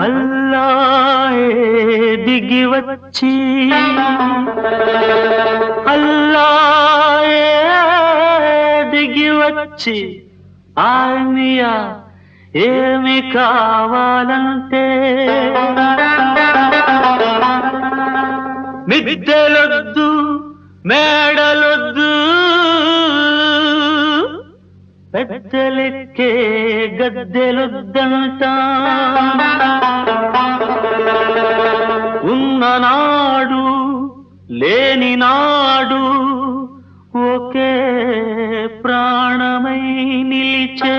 అల్లాయే దిగి వచ్చి. అల్లాయే దిగి వచ్చి. ఆర్మియా ఏమి కావాలంటే మిద్దెలొద్దు మేడలొద్దు. పెద్దలెక్కే గద్దెలొద్దంట. ఉన్ననాడు లేని నాడు ఒకే ప్రాణమై నిలిచే